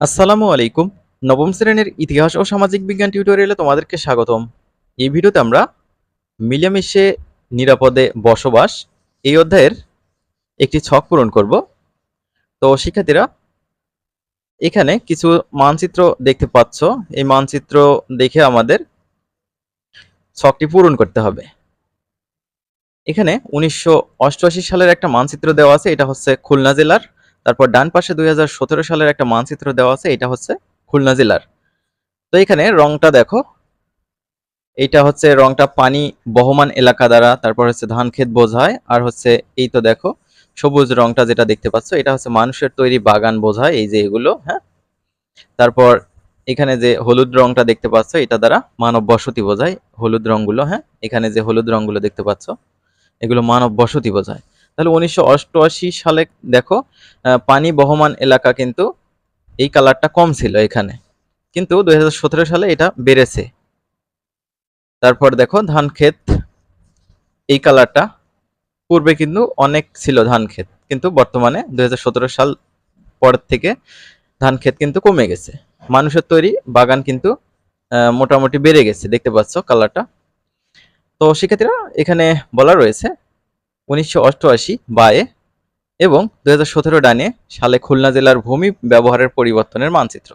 আসসালামু আলাইকুম। নবম শ্রেণির ইতিহাস ও সামাজিক বিজ্ঞান টিউটোরিয়ালে তোমাদেরকে স্বাগতম। এই ভিডিওতে আমরা মিলেমিশে নিরাপদে বসবাস এই অধ্যায়ের একটি ছক পূরণ করব। তো শিক্ষার্থীরা, এখানে কিছু মানচিত্র দেখতে পাচ্ছ। এই মানচিত্র দেখে আমাদের ছকটি পূরণ করতে হবে। এখানে উনিশশো অষ্টআশি সালের একটা মানচিত্র দেওয়া আছে, এটা হচ্ছে খুলনা জেলার তারপর ডান পাশে দুই হাজার সতেরো সালের একটা মানচিত্র দেওয়া আছে, এটা হচ্ছে খুলনা জেলার। তো এখানে রংটা দেখো, এইটা হচ্ছে রংটা পানি বহমান এলাকা দ্বারা, তারপর হচ্ছে ধান ক্ষেত বোঝায়, আর হচ্ছে এই তো দেখো, সবুজ রংটা যেটা দেখতে পাচ্ছ, এটা হচ্ছে মানুষের তৈরি বাগান বোঝায়, এই যে এগুলো হ্যাঁ? তারপর এখানে যে হলুদ রংটা দেখতে পাচ্ছ, এটা দ্বারা মানব বসতি বোঝায়, হলুদ রংগুলো হ্যাঁ? এখানে যে হলুদ রংগুলো দেখতে পাচ্ছ, এগুলো মানব বসতি বোঝায়। তাহলে উনিশশো অষ্টআশি সালে দেখো পানি বহমান এলাকা কিন্তু এই কালারটা কম ছিল এখানে। কিন্তু দুই হাজার সতেরো সালে এটা বেড়েছে। তারপর দেখো, ধান ক্ষেত, এই কালারটা পূর্বে কিন্তু অনেক ছিল ধান ক্ষেত। কিন্তু বর্তমানে দুই হাজার সতেরো সাল পর থেকে ধান ক্ষেত কিন্তু কমে গেছে। মানুষের তৈরি বাগান কিন্তু মোটামুটি বেড়ে গেছে। দেখতে পাচ্ছ কালারটা তো শিক্ষার্থীরা এখানে বলা রয়েছে উনিশশো অষ্টআশি বায়ে এবং দু হাজার সতেরো ডানে সালে খুলনা জেলার ভূমি ব্যবহারের পরিবর্তনের মানচিত্র।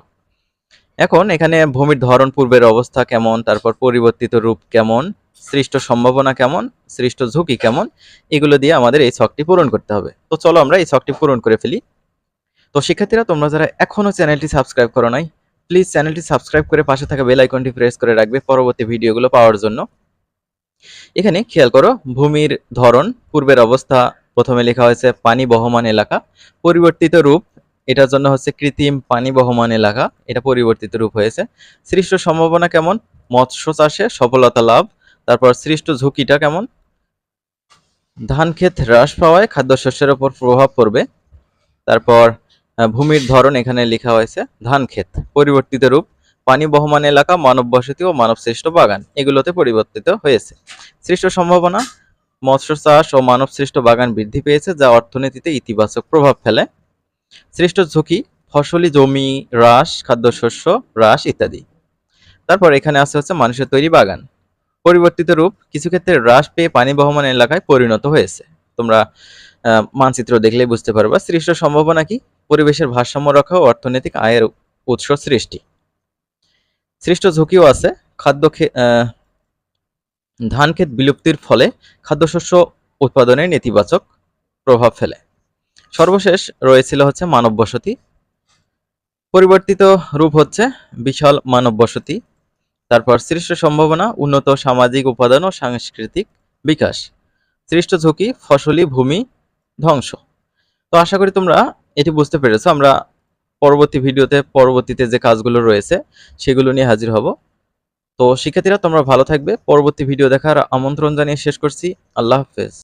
এখন এখানে ভূমির ধরন, পূর্বের অবস্থা কেমন, তারপর পরিবর্তিত রূপ কেমন, সৃষ্ট সম্ভাবনা কেমন, সৃষ্ট ঝুঁকি কেমন, এগুলো দিয়ে আমাদের এই ছকটি পূরণ করতে হবে। তো চলো আমরা এই ছকটি পূরণ করে ফেলি। তো শিক্ষার্থীরা, তোমরা যারা এখনও চ্যানেলটি সাবস্ক্রাইব করো নাই, প্লিজ চ্যানেলটি সাবস্ক্রাইব করে পাশে থাকা বেল আইকনটি প্রেস করে রাখবে পরবর্তী ভিডিওগুলো পাওয়ার জন্য। এখানে খেয়াল করো, ভূমির ধরন, পূর্বের অবস্থা, প্রথমে লেখা হয়েছে পানি বহমান এলাকা, পরিবর্তিত রূপ, এটার জন্য হচ্ছে কৃত্রিম পানি বহমান এলাকা, এটা পরিবর্তিত রূপ হয়েছে। সৃষ্ট সম্ভাবনা কেমন? মৎস্য চাষে সফলতা লাভ, তারপর সৃষ্ট ঝুঁকিটা কেমন? ধান ক্ষেত হ্রাস পাওয়ায় খাদ্যশস্যের উপর প্রভাব পড়বে, তারপর ভূমির ধরন এখানে লেখা হয়েছে ধান ক্ষেত, পরিবর্তিত রূপ পানি বহমান এলাকা মানব বসতি ও মানব সৃষ্ট বাগান। এগুলোতে পরিবর্তিত হয়েছে। সৃষ্ট সম্ভাবনা, মৎস্য চাষ ও মানব সৃষ্ট বাগান বৃদ্ধি পেয়েছে, যা অর্থনীতিতে ইতিবাচক প্রভাব ফেলে। সৃষ্ট ঝুঁকি, ফসলি জমি হ্রাস খাদ্যশস্য হ্রাস ইত্যাদি। তারপর এখানে আছে হচ্ছে মানুষের তৈরি বাগান। পরিবর্তিত রূপ, কিছু ক্ষেত্রে হ্রাস পেয়ে পানি বহমান এলাকায় পরিণত হয়েছে। তোমরা মানচিত্র দেখলেই বুঝতে পারবা সৃষ্ট সম্ভাবনা কি। পরিবেশের ভারসাম্য রক্ষা ও অর্থনৈতিক আয়ের উৎস সৃষ্টি। সৃষ্ট ঝুঁকিও আছে। খাদ্য ধান ক্ষেত বিলুপ্তির ফলে খাদ্যশস্য উৎপাদনে নেতিবাচক প্রভাব ফেলে। সর্বশেষ রয়েছিল হচ্ছে মানব বসতি। পরিবর্তিত রূপ হচ্ছে বিশাল মানব বসতি। তারপর সৃষ্ট সম্ভাবনা, উন্নত সামাজিক উপাদান ও সাংস্কৃতিক বিকাশ। সৃষ্ট ঝুঁকি, ফসলি ভূমি ধ্বংস। তো আশা করি তোমরা এটি বুঝতে পেরেছ। আমরা পরবর্তী ভিডিওতে, পরবর্তীতে যে কাজগুলো রয়েছে, সেগুলো নিয়ে হাজির হব। তো শিক্ষার্থীরা, তোমরা ভালো থাকবে। পরবর্তী ভিডিও দেখার আমন্ত্রণ জানিয়ে শেষ করছি। আল্লাহ হাফেজ।